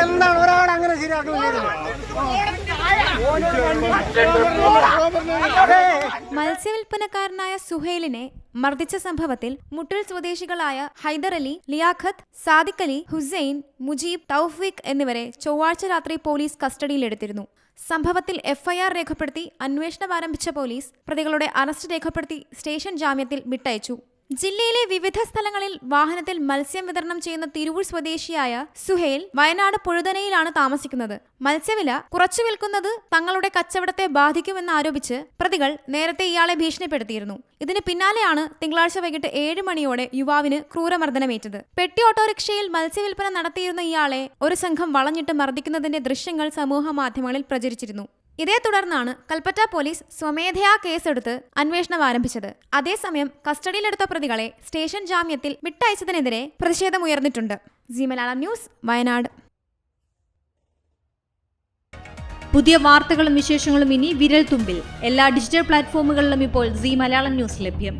എന്താണ് ഒരാൾ അങ്ങനെ ശരിയാക്കുന്നത് മത്സ്യവിൽപ്പനക്കാരനായ സുഹൈലിനെ മർദ്ദിച്ച സംഭവത്തിൽ മുട്ടിൽ സ്വദേശികളായ ഹൈദർ അലി ലിയാഖത്ത് സാദിഖ് അലി ഹുസൈൻ മുജീബ് തൗഫീഖ് എന്നിവരെ ചൊവ്വാഴ്ച രാത്രി പോലീസ് കസ്റ്റഡിയിലെടുത്തിരുന്നു സംഭവത്തിൽ എഫ്ഐആർ രേഖപ്പെടുത്തി അന്വേഷണം ആരംഭിച്ച പോലീസ് പ്രതികളുടെ അറസ്റ്റ് രേഖപ്പെടുത്തി സ്റ്റേഷൻ ജാമ്യത്തിൽ വിട്ടയച്ചു. ജില്ലയിലെ വിവിധ സ്ഥലങ്ങളിൽ വാഹനത്തിൽ മത്സ്യം വിതരണം ചെയ്യുന്ന തിരുവൂർ സ്വദേശിയായ സുഹേൽ വയനാട് പുഴുതനയിലാണ് താമസിക്കുന്നത്. മത്സ്യവില കുറച്ചു വിൽക്കുന്നത് തങ്ങളുടെ കച്ചവടത്തെ ബാധിക്കുമെന്ന് ആരോപിച്ച് പ്രതികൾ നേരത്തെ ഇയാളെ ഭീഷണിപ്പെടുത്തിയിരുന്നു. ഇതിന് പിന്നാലെയാണ് തിങ്കളാഴ്ച വൈകിട്ട് ഏഴ് മണിയോടെ യുവാവിന് ക്രൂരമർദ്ദനമേറ്റത്. പെട്ടി ഓട്ടോറിക്ഷയിൽ മത്സ്യവിൽപ്പന നടത്തിയിരുന്ന ഇയാളെ ഒരു സംഘം വളഞ്ഞിട്ട് മർദ്ദിക്കുന്നതിന്റെ ദൃശ്യങ്ങൾ സമൂഹ മാധ്യമങ്ങളിൽ പ്രചരിച്ചിരുന്നു. ഇതേ തുടർന്നാണ് കൽപ്പറ്റ പോലീസ് സ്വമേധയാ കേസെടുത്ത് അന്വേഷണം ആരംഭിച്ചത്. അതേസമയം കസ്റ്റഡിയിലെടുത്ത പ്രതികളെ സ്റ്റേഷൻ ജാമ്യത്തിൽ വിട്ടയച്ചതിനെതിരെ പ്രതിഷേധമുയർന്നിട്ടുണ്ട്. G Malayalam news Wayanad. പുതിയ വാർത്തകളും വിശേഷങ്ങളും ഇനി വിരൽ തുമ്പിൽ എല്ലാ ഡിജിറ്റൽ പ്ലാറ്റ്ഫോമുകളിലും ഇപ്പോൾ സി മലയാളം ന്യൂസ് ലഭ്യം.